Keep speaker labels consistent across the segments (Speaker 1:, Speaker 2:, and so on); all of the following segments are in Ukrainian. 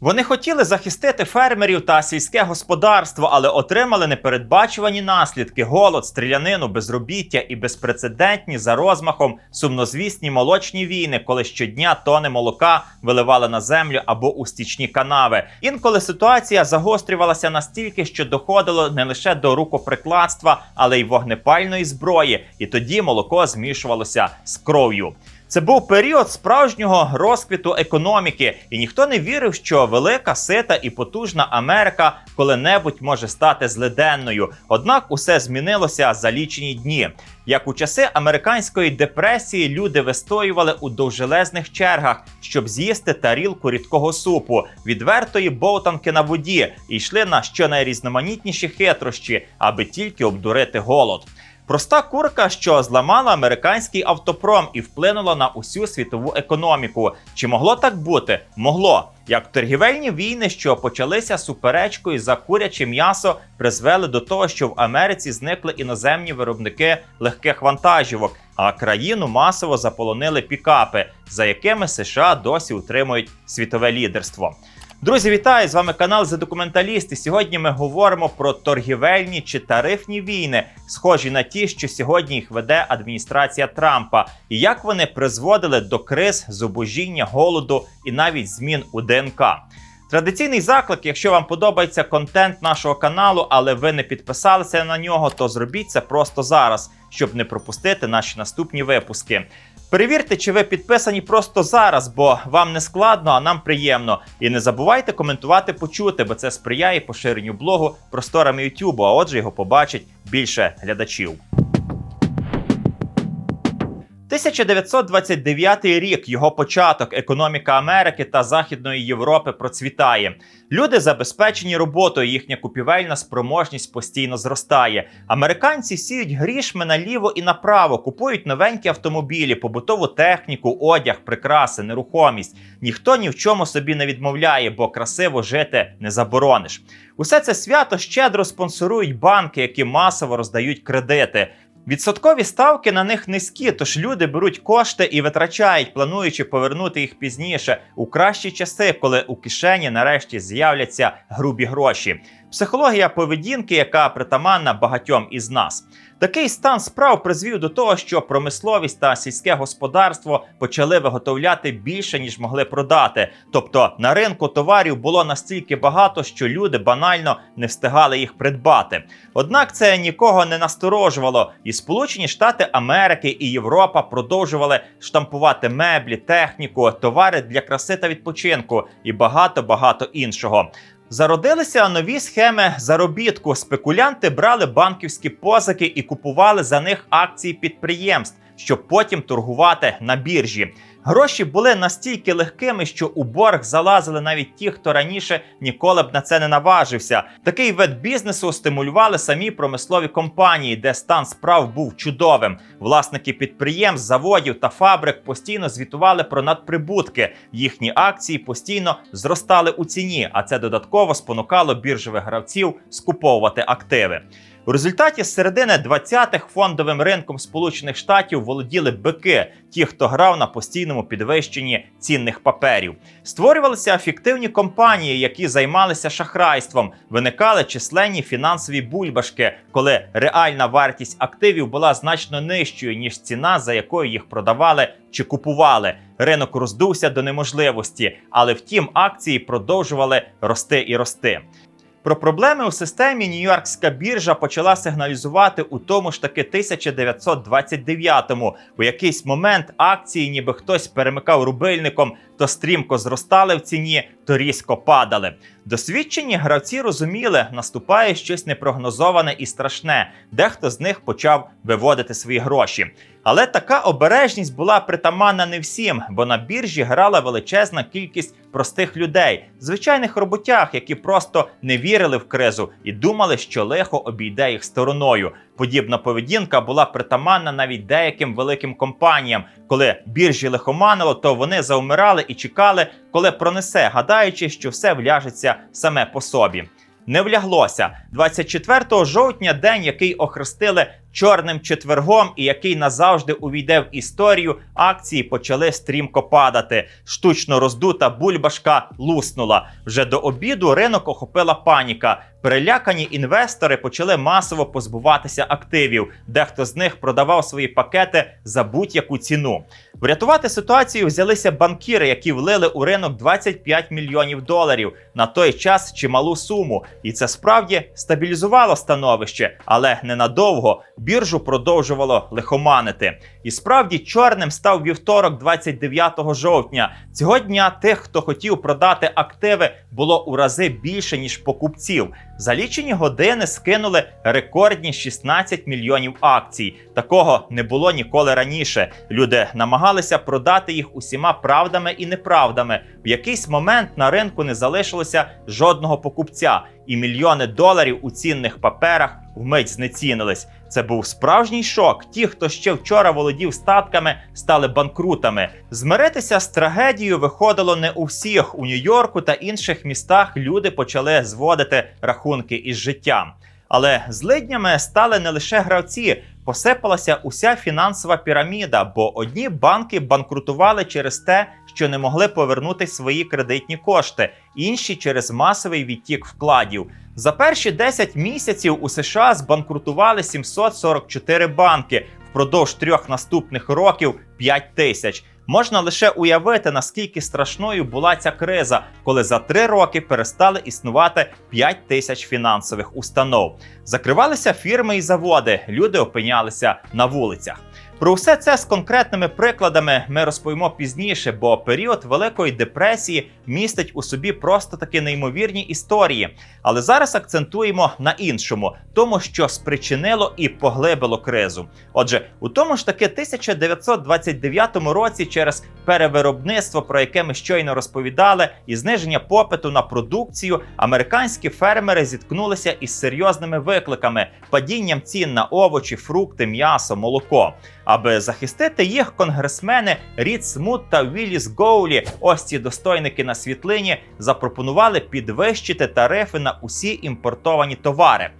Speaker 1: Вони хотіли захистити фермерів та сільське господарство, але отримали непередбачувані наслідки: голод, стрілянину, безробіття і безпрецедентні за розмахом сумнозвісні молочні війни, коли щодня тони молока виливали на землю або у стічні канави. Інколи ситуація загострювалася настільки, що доходило не лише до рукоприкладства, але й вогнепальної зброї, і тоді молоко змішувалося з кров'ю. Це був період справжнього розквіту економіки, і ніхто не вірив, що велика, сита і потужна Америка коли-небудь може стати злиденною. Однак усе змінилося за лічені дні. Як у часи американської депресії люди вистоювали у довжелезних чергах, щоб з'їсти тарілку рідкого супу, відвертої бовтанки на воді, і йшли на щонайрізноманітніші хитрощі, аби тільки обдурити голод. Проста курка, що зламала американський автопром і вплинула на усю світову економіку. Чи могло так бути? Могло. Як торгівельні війни, що почалися суперечкою за куряче м'ясо, призвели до того, що в Америці зникли іноземні виробники легких вантажівок, а країну масово заполонили пікапи, за якими США досі утримують світове лідерство. Друзі, вітаю! З вами канал за документаліст. І сьогодні ми говоримо про торгівельні чи тарифні війни, схожі на ті, що сьогодні їх веде адміністрація Трампа, і як вони призводили до криз, зубожіння, голоду і навіть змін у ДНК. Традиційний заклик, якщо вам подобається контент нашого каналу, але ви не підписалися на нього, то зробіть це просто зараз, щоб не пропустити наші наступні випуски. Перевірте, чи ви підписані просто зараз, бо вам не складно, а нам приємно. І не забувайте коментувати почути, бо це сприяє поширенню блогу просторами YouTube, а отже, його побачить більше глядачів. 1929 рік, його початок, економіка Америки та Західної Європи процвітає. Люди забезпечені роботою, їхня купівельна спроможність постійно зростає. Американці сіють грішми наліво і направо, купують новенькі автомобілі, побутову техніку, одяг, прикраси, нерухомість. Ніхто ні в чому собі не відмовляє, бо красиво жити не заборониш. Усе це свято щедро спонсорують банки, які масово роздають кредити. Відсоткові ставки на них низькі, тож люди беруть кошти і витрачають, плануючи повернути їх пізніше у кращі часи, коли у кишені нарешті з'являться грубі гроші. Психологія поведінки, яка притаманна багатьом із нас. Такий стан справ призвів до того, що промисловість та сільське господарство почали виготовляти більше ніж могли продати. Тобто на ринку товарів було настільки багато, що люди банально не встигали їх придбати. Однак це нікого не насторожувало, і Сполучені Штати Америки і Європа продовжували штампувати меблі, техніку, товари для краси та відпочинку і багато багато іншого. Зародилися нові схеми заробітку. Спекулянти брали банківські позики і купували за них акції підприємств, щоб потім торгувати на біржі. Гроші були настільки легкими, що у борг залазили навіть ті, хто раніше ніколи б на це не наважився. Такий вид бізнесу стимулювали самі промислові компанії, де стан справ був чудовим. Власники підприємств, заводів та фабрик постійно звітували про надприбутки. Їхні акції постійно зростали у ціні, а це додатково спонукало біржових гравців скуповувати активи. У результаті з середини 20-х фондовим ринком Сполучених Штатів володіли бики, ті, хто грав на постійному підвищенні цінних паперів. Створювалися фіктивні компанії, які займалися шахрайством. Виникали численні фінансові бульбашки, коли реальна вартість активів була значно нижчою ніж ціна, за якою їх продавали чи купували. Ринок роздувся до неможливості, але втім акції продовжували рости і рости. Про проблеми у системі Нью-Йоркська біржа почала сигналізувати у тому ж таки 1929-му. У якийсь момент акції, ніби хтось перемикав рубильником, то стрімко зростали в ціні, то різко падали. Досвідчені гравці розуміли, наступає щось непрогнозоване і страшне. Дехто з них почав виводити свої гроші. Але така обережність була притаманна не всім, бо на біржі грала величезна кількість простих людей, звичайних роботяг, які просто не вірили в кризу і думали, що лихо обійде їх стороною. Подібна поведінка була притаманна навіть деяким великим компаніям. Коли біржі лихоманило, то вони заумирали і чекали, коли пронесе, гадаючи, що все вляжеться саме по собі. Не вляглося 24 жовтня, день, який охрестили чорним четвергом і який назавжди увійде в історію, акції почали стрімко падати. Штучно роздута бульбашка луснула. Вже до обіду ринок охопила паніка. Перелякані інвестори почали масово позбуватися активів. Дехто з них продавав свої пакети за будь-яку ціну. Врятувати ситуацію взялися банкіри, які влили у ринок 25 мільйонів доларів на той час чималу суму, і це справді стабілізувало становище, але ненадовго біржу продовжувало лихоманити. І справді чорним став вівторок, 29 жовтня. Цього дня тих, хто хотів продати активи, було у рази більше ніж покупців. За лічені години скинули рекордні 16 мільйонів акцій. Такого не було ніколи раніше. Люди намагалися продати їх усіма правдами і неправдами. В якийсь момент на ринку не залишилося жодного покупця, і мільйони доларів у цінних паперах вмить знецінились. Це був справжній шок. Ті, хто ще вчора володів статками, стали банкрутами. Змиритися з трагедією виходило не у всіх. У Нью-Йорку та інших містах люди почали зводити рахунки із життям. Але злиднями стали не лише гравці. Посипалася уся фінансова піраміда, бо одні банки банкрутували через те, що не могли повернути свої кредитні кошти, інші через масовий відтік вкладів. За перші 10 місяців у США збанкрутували 744 банки. Впродовж трьох наступних років 5 тисяч. Можна лише уявити, наскільки страшною була ця криза, коли за три роки перестали існувати 5 тисяч фінансових установ. Закривалися фірми і заводи, люди опинялися на вулицях. Про все це з конкретними прикладами ми розповімо пізніше, бо період Великої депресії містить у собі просто таки неймовірні історії. Але зараз акцентуємо на іншому, тому що спричинило і поглибило кризу. Отже, у тому ж таки 1929 році, через перевиробництво, про яке ми щойно розповідали, і зниження попиту на продукцію, американські фермери зіткнулися із серйозними викликами: падінням цін на овочі, фрукти, м'ясо, молоко. Аби захистити їх, конгресмени Рід Смут та Вілліс Гоулі, ось ці достойники на світлині, запропонували підвищити тарифи на усі імпортовані товари.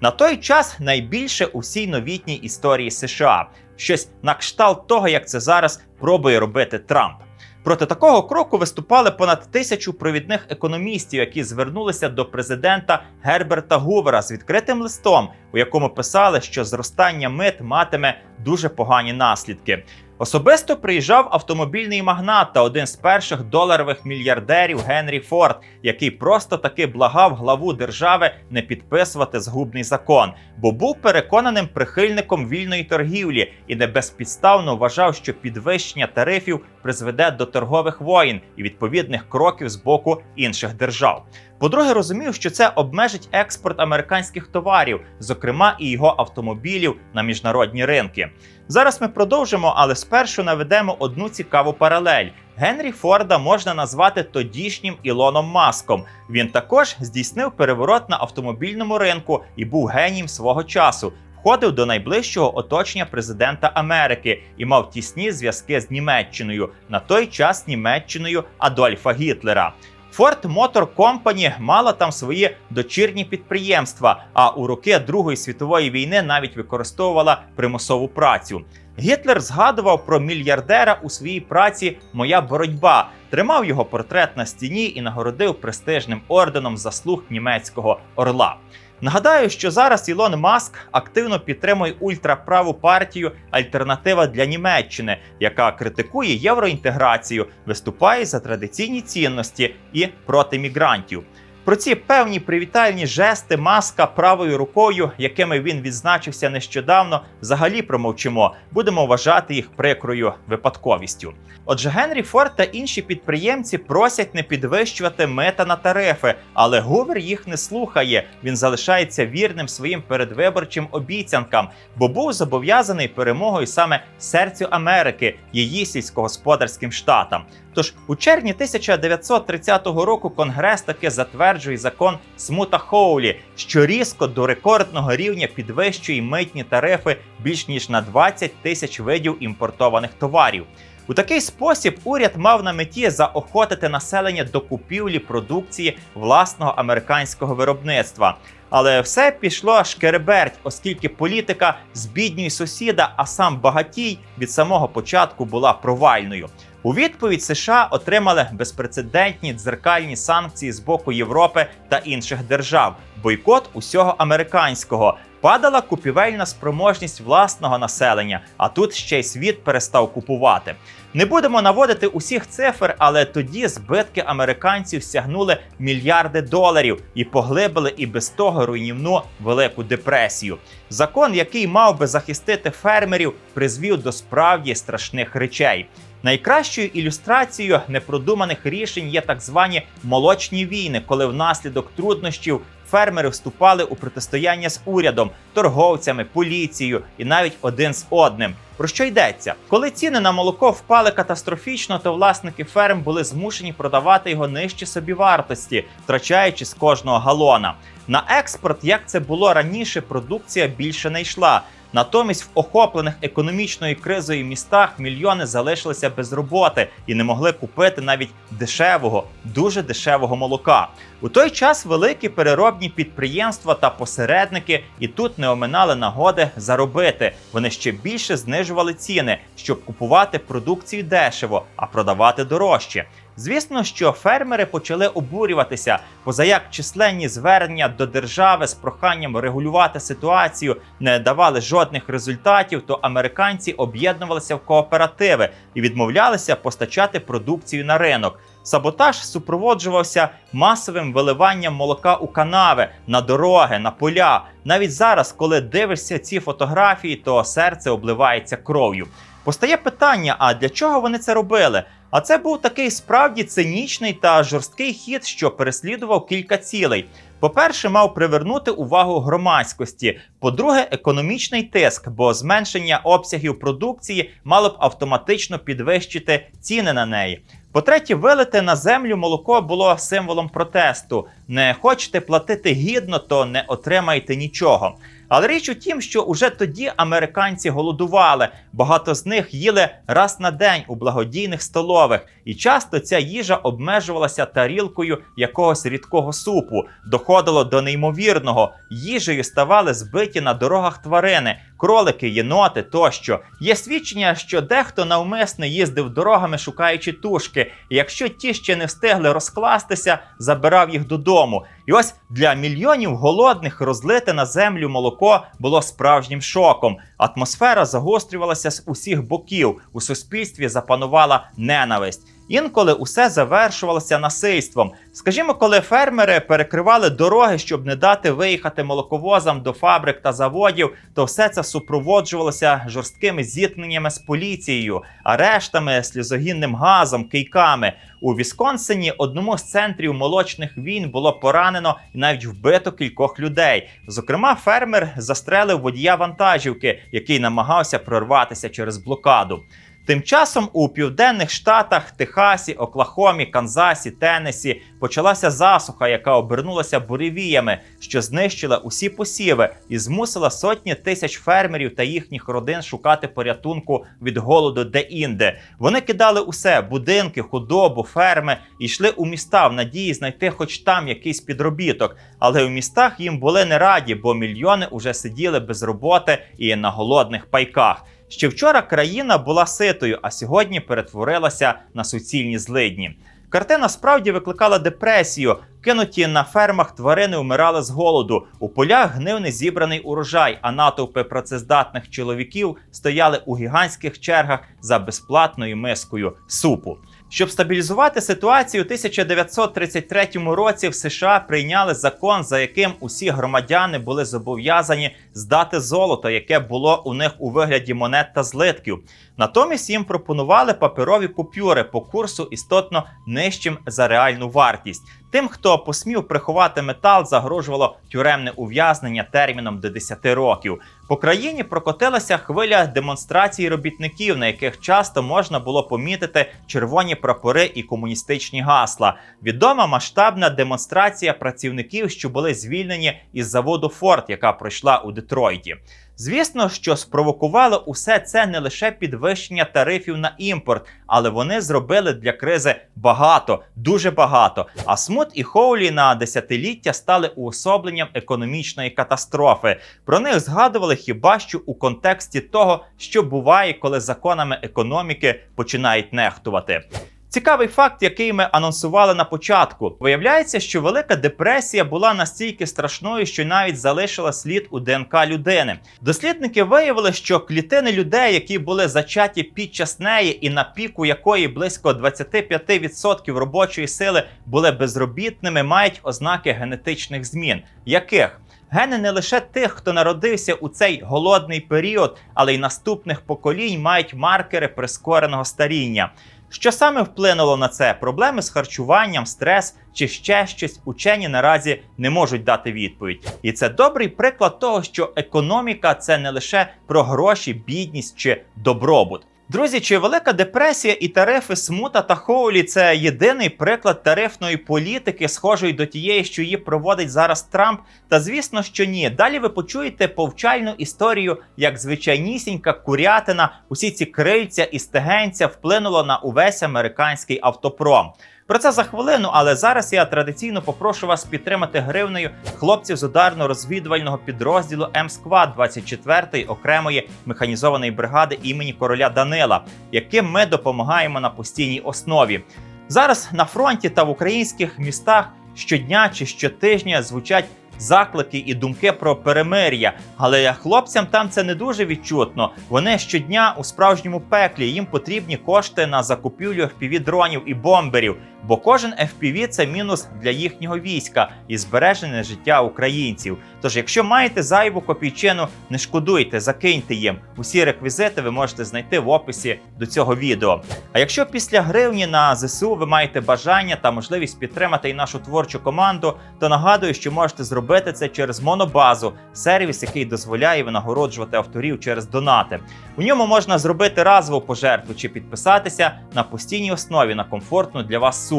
Speaker 1: На той час найбільше у всій новітній історії США, щось на кшталт того, як це зараз пробує робити Трамп. Проти такого кроку виступали понад тисячу провідних економістів, які звернулися до президента Герберта Гувера з відкритим листом, у якому писали, що зростання мит матиме дуже погані наслідки. Особисто приїжджав автомобільний магнат та один з перших доларових мільярдерів Генрі Форд, який просто таки благав главу держави не підписувати згубний закон, бо був переконаним прихильником вільної торгівлі і не безпідставно вважав, що підвищення тарифів призведе до торгових воїн і відповідних кроків з боку інших держав. По-друге, розумів, що це обмежить експорт американських товарів, зокрема і його автомобілів на міжнародні ринки. Зараз ми продовжимо, але спершу наведемо одну цікаву паралель. Генрі Форда можна назвати тодішнім Ілоном Маском. Він також здійснив переворот на автомобільному ринку і був генієм свого часу. Входив до найближчого оточення президента Америки і мав тісні зв'язки з Німеччиною на той час Німеччиною Адольфа Гітлера. Ford Motor Company мала там свої дочірні підприємства, а у роки Другої світової війни навіть використовувала примусову працю. Гітлер згадував про мільярдера у своїй праці Моя боротьба, тримав його портрет на стіні і нагородив престижним орденом заслуг німецького орла. Нагадаю, що зараз Ілон Маск активно підтримує ультраправу партію Альтернатива для Німеччини, яка критикує євроінтеграцію, виступає за традиційні цінності і проти мігрантів. Про ці певні привітальні жести маска правою рукою, якими він відзначився нещодавно, взагалі промовчимо. Будемо вважати їх прикрою випадковістю. Отже, Генрі Форд та інші підприємці просять не підвищувати мета на тарифи, але Гувер їх не слухає. Він залишається вірним своїм передвиборчим обіцянкам, бо був зобов'язаний перемогою саме серцю Америки, її сільськогосподарським штатам. Тож у червні 1930 року Конгрес таки затверджує закон Смута Хоулі, що різко до рекордного рівня підвищує митні тарифи більш ніж на 20 тисяч видів імпортованих товарів. У такий спосіб уряд мав на меті заохотити населення до купівлі продукції власного американського виробництва. Але все пішло шкереберть, оскільки політика збіднює сусіда, а сам багатій від самого початку була провальною. У відповідь США отримали безпрецедентні дзеркальні санкції з боку Європи та інших держав, бойкот усього американського. Падала купівельна спроможність власного населення, а тут ще й світ перестав купувати. Не будемо наводити усіх цифр, але тоді збитки американців сягнули мільярди доларів і поглибили і без того руйнівну велику депресію. Закон, який мав би захистити фермерів, призвів до справді страшних речей. Найкращою ілюстрацією непродуманих рішень є так звані молочні війни, коли внаслідок труднощів фермери вступали у протистояння з урядом, торговцями, поліцією і навіть один з одним. Про що йдеться? Коли ціни на молоко впали катастрофічно, то власники ферм були змушені продавати його нижче собівартості, втрачаючи з кожного галона. На експорт, як це було раніше, продукція більше не йшла. Натомість в охоплених економічною кризою містах мільйони залишилися без роботи і не могли купити навіть дешевого, дуже дешевого молока. У той час великі переробні підприємства та посередники і тут не оминали нагоди заробити. Вони ще більше знижували ціни, щоб купувати продукцію дешево, а продавати дорожче. Звісно, що фермери почали обурюватися, позаяк численні звернення до держави з проханням регулювати ситуацію не давали жодних результатів, то американці об'єднувалися в кооперативи і відмовлялися постачати продукцію на ринок. Саботаж супроводжувався масовим виливанням молока у канави, на дороги, на поля. Навіть зараз, коли дивишся ці фотографії, то серце обливається кров'ю. Постає питання: а для чого вони це робили? А це був такий справді цинічний та жорсткий хід, що переслідував кілька цілей. По-перше, мав привернути увагу громадськості. По-друге, економічний тиск, бо зменшення обсягів продукції мало б автоматично підвищити ціни на неї. По-третє, вилите на землю молоко було символом протесту. Не хочете платити гідно, то не отримаєте нічого. Але річ у тім, що уже тоді американці голодували. Багато з них їли раз на день у благодійних столових, і часто ця їжа обмежувалася тарілкою якогось рідкого супу. Доходило до неймовірного. Їжею ставали збиті на дорогах тварини, кролики, єноти тощо. Є свідчення, що дехто навмисно їздив дорогами, шукаючи тушки. і Якщо ті ще не встигли розкластися, забирав їх додому. І ось для мільйонів голодних розлите на землю молоко було справжнім шоком. Атмосфера загострювалася з усіх боків. У суспільстві запанувала ненависть. Інколи усе завершувалося насильством. Скажімо, коли фермери перекривали дороги, щоб не дати виїхати молоковозам до фабрик та заводів, то все це супроводжувалося жорсткими зіткненнями з поліцією, арештами, сльозогінним газом, кийками. У Вісконсині одному з центрів молочних війн було поранено і навіть вбито кількох людей. Зокрема, фермер застрелив водія вантажівки, який намагався прорватися через блокаду. Тим часом у південних штатах Техасі, Оклахомі, Канзасі, Теннесі почалася засуха, яка обернулася буревіями, що знищила усі посіви і змусила сотні тисяч фермерів та їхніх родин шукати порятунку від голоду де-інде. Вони кидали усе будинки, худобу, ферми і йшли у міста в надії знайти хоч там якийсь підробіток. Але у містах їм були не раді, бо мільйони уже сиділи без роботи і на голодних пайках. Ще вчора країна була ситою, а сьогодні перетворилася на суцільні злидні. Картина справді викликала депресію. Кинуті на фермах тварини вмирали з голоду. У полях гнив незібраний урожай, а натовпи працездатних чоловіків стояли у гігантських чергах за безплатною мискою супу. Щоб стабілізувати ситуацію, у 1933 році в США прийняли закон, за яким усі громадяни були зобов'язані здати золото, яке було у них у вигляді монет та злитків. Натомість їм пропонували паперові купюри по курсу істотно нижчим за реальну вартість. Тим, хто посмів приховати метал, загрожувало тюремне ув'язнення терміном до 10 років. По країні прокотилася хвиля демонстрацій робітників, на яких часто можна було помітити червоні прапори і комуністичні гасла. Відома масштабна демонстрація працівників, що були звільнені із заводу Форд, яка пройшла у Детройті. Звісно, що спровокувало усе це не лише підвищення тарифів на імпорт, але вони зробили для кризи багато, дуже багато. А Смут і Хоулі на десятиліття стали уособленням економічної катастрофи. Про них згадували хіба що у контексті того, що буває, коли законами економіки починають нехтувати. Цікавий факт, який ми анонсували на початку. Виявляється, що Велика депресія була настільки страшною, що навіть залишила слід у ДНК людини. Дослідники виявили, що клітини людей, які були зачаті під час неї, і на піку якої близько 25% робочої сили були безробітними, мають ознаки генетичних змін. Яких? Гени не лише тих, хто народився у цей голодний період, але й наступних поколінь мають маркери прискореного старіння. Що саме вплинуло на це? Проблеми з харчуванням, стрес чи ще щось учені наразі не можуть дати відповідь. І це добрий приклад того, що економіка це не лише про гроші, бідність чи добробут. Друзі, чи велика депресія і тарифи Смута та Хоулі це єдиний приклад тарифної політики, схожої до тієї, що її проводить зараз Трамп? Та звісно, що ні. Далі ви почуєте повчальну історію, як звичайнісінька курятина, усі ці крильця і стегенця вплинуло на увесь американський автопром. Про це за хвилину, але зараз я традиційно попрошу вас підтримати гривнею хлопців з ударно-розвідувального підрозділу М-Сквад 24-ї окремої механізованої бригади імені короля Данила, яким ми допомагаємо на постійній основі. Зараз на фронті та в українських містах щодня чи щотижня звучать заклики і думки про перемир'я. Але хлопцям там це не дуже відчутно. Вони щодня у справжньому пеклі. Їм потрібні кошти на закупівлю fpv дронів і бомберів. Бо кожен FPV – це мінус для їхнього війська і збережене життя українців. Тож, якщо маєте зайву копійчину, не шкодуйте, закиньте їм. Усі реквізити ви можете знайти в описі до цього відео. А якщо після гривні на ЗСУ ви маєте бажання та можливість підтримати і нашу творчу команду, то нагадую, що можете зробити це через монобазу, сервіс, який дозволяє винагороджувати авторів через донати. У ньому можна зробити разову пожертву чи підписатися на постійній основі на комфортну для вас суму.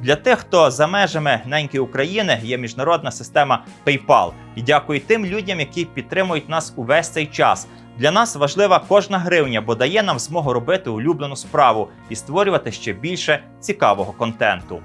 Speaker 1: Для тих, хто за межами неньки України є міжнародна система PayPal. І дякую тим людям, які підтримують нас увесь цей час. Для нас важлива кожна гривня, бо дає нам змогу робити улюблену справу і створювати ще більше цікавого контенту.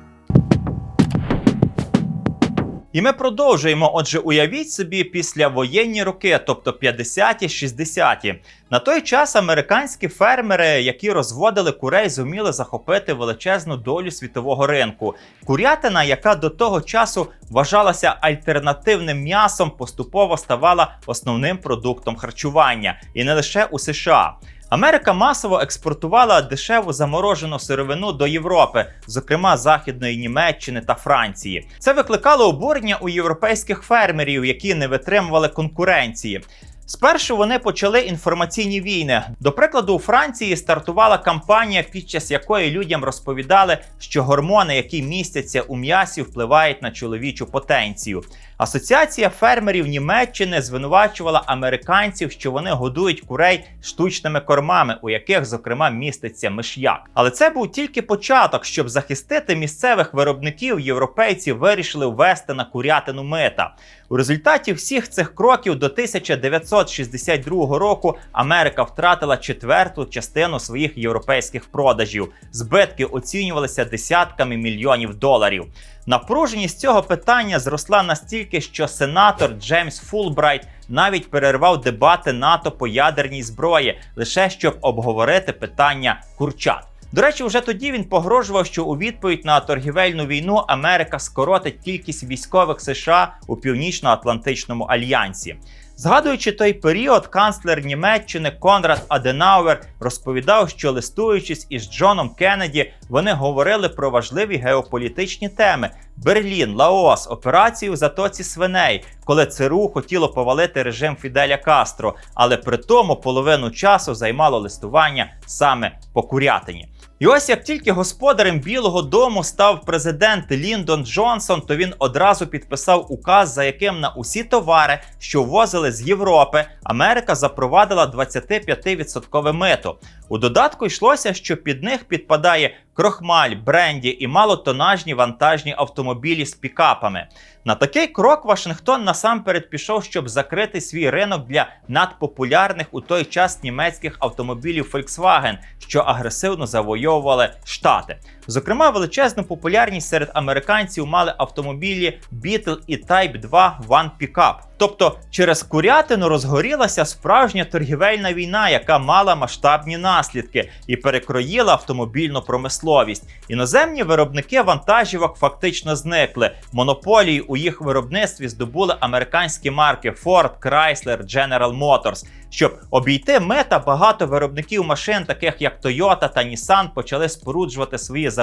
Speaker 1: І ми продовжуємо. Отже, уявіть собі післявоєнні роки, тобто 50-ті, 60-ті. На той час американські фермери, які розводили курей, зуміли захопити величезну долю світового ринку. Курятина, яка до того часу вважалася альтернативним м'ясом, поступово ставала основним продуктом харчування, і не лише у США. Америка масово експортувала дешеву заморожену сировину до Європи, зокрема Західної Німеччини та Франції. Це викликало обурення у європейських фермерів, які не витримували конкуренції. Спершу вони почали інформаційні війни. До прикладу, у Франції стартувала кампанія, під час якої людям розповідали, що гормони, які містяться у м'ясі, впливають на чоловічу потенцію. Асоціація фермерів Німеччини звинувачувала американців, що вони годують курей штучними кормами, у яких, зокрема, міститься миш'як. Але це був тільки початок, щоб захистити місцевих виробників. Європейці вирішили ввести на курятину мита. У результаті всіх цих кроків до 1962 року Америка втратила четверту частину своїх європейських продажів. Збитки оцінювалися десятками мільйонів доларів. Напруженість цього питання зросла настільки, що сенатор Джеймс Фулбрайт навіть перервав дебати НАТО по ядерній зброї, лише щоб обговорити питання курчат. До речі, вже тоді він погрожував, що у відповідь на торгівельну війну Америка скоротить кількість військових США у північно-атлантичному альянсі. Згадуючи той період, канцлер Німеччини Конрад Аденауер розповідав, що листуючись із Джоном Кеннеді, вони говорили про важливі геополітичні теми: Берлін, Лаос, операцію в затоці свиней, коли ЦРУ хотіло повалити режим Фіделя Кастро, але при тому половину часу займало листування саме по курятині. І ось як тільки господарем Білого Дому став президент Ліндон Джонсон, то він одразу підписав указ, за яким на усі товари, що ввозили з Європи, Америка запровадила 25% мито. У додатку йшлося, що під них підпадає крохмаль, бренді і малотонажні вантажні автомобілі з пікапами. На такий крок Вашингтон насамперед пішов, щоб закрити свій ринок для надпопулярних у той час німецьких автомобілів Volkswagen, що агресивно завойовували штати. Зокрема, величезну популярність серед американців мали автомобілі Beetle і Type 2 One Pickup. Тобто через курятину розгорілася справжня торгівельна війна, яка мала масштабні наслідки і перекроїла автомобільну промисловість. Іноземні виробники вантажівок фактично зникли. Монополії у їх виробництві здобули американські марки Ford, Chrysler, General Motors. Щоб обійти мета, багато виробників машин, таких як Toyota та Nissan, почали споруджувати свої заводи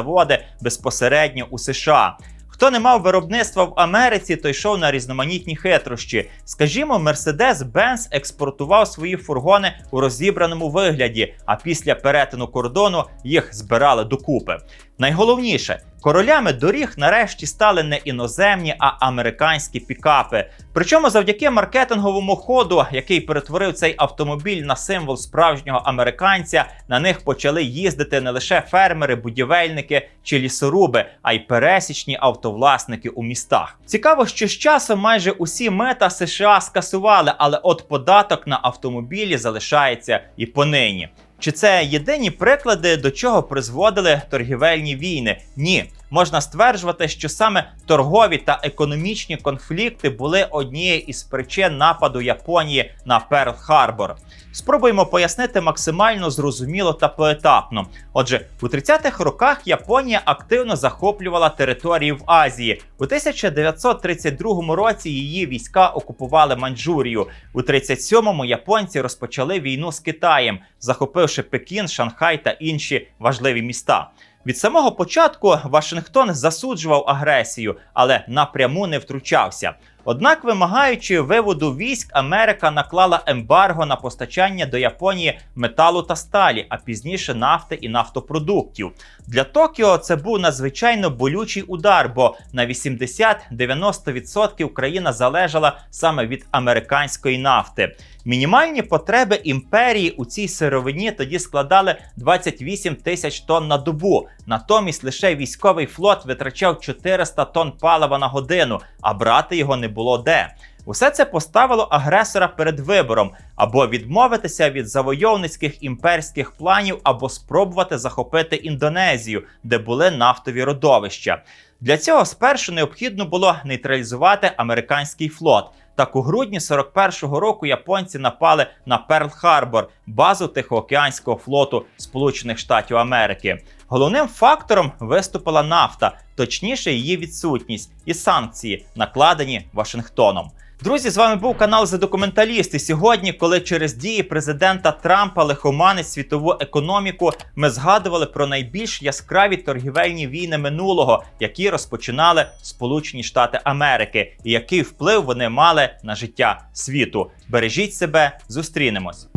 Speaker 1: безпосередньо у США. Хто не мав виробництва в Америці, той йшов на різноманітні хитрощі. Скажімо, Mercedes-Benz експортував свої фургони у розібраному вигляді, а після перетину кордону їх збирали докупи. Найголовніше, королями доріг нарешті стали не іноземні, а американські пікапи. Причому завдяки маркетинговому ходу, який перетворив цей автомобіль на символ справжнього американця, на них почали їздити не лише фермери, будівельники чи лісоруби, а й пересічні автовласники у містах. Цікаво, що з часом майже усі мета США скасували, але от податок на автомобілі залишається і понині. Чи це єдині приклади, до чого призводили торгівельні війни? Ні. Можна стверджувати, що саме торгові та економічні конфлікти були однією із причин нападу Японії на Перл-Харбор. Спробуємо пояснити максимально зрозуміло та поетапно. Отже, у 30-х роках Японія активно захоплювала території в Азії. У 1932 році її війська окупували Маньчжурію. У 37-му японці розпочали війну з Китаєм, захопивши Пекін, Шанхай та інші важливі міста. Від самого початку Вашингтон засуджував агресію, але напряму не втручався. Однак, вимагаючи виводу військ, Америка наклала ембарго на постачання до Японії металу та сталі, а пізніше нафти і нафтопродуктів. Для Токіо це був надзвичайно болючий удар, бо на 80-90% країна залежала саме від американської нафти. Мінімальні потреби імперії у цій сировині тоді складали 28 тисяч тонн на добу. Натомість лише військовий флот витрачав 400 тонн палива на годину, а брати його не було де. Усе це поставило агресора перед вибором або відмовитися від завойовницьких імперських планів, або спробувати захопити Індонезію, де були нафтові родовища. Для цього спершу необхідно було нейтралізувати американський флот. Так у грудні 41-го року японці напали на Перл-Харбор, базу Тихоокеанського флоту Сполучених Штатів Америки. Головним фактором виступила нафта, точніше її відсутність і санкції, накладені Вашингтоном. Друзі, з вами був канал за документаліст. І сьогодні, коли через дії президента Трампа лихоманить світову економіку, ми згадували про найбільш яскраві торгівельні війни минулого, які розпочинали Сполучені Штати Америки, і який вплив вони мали на життя світу. Бережіть себе, зустрінемось.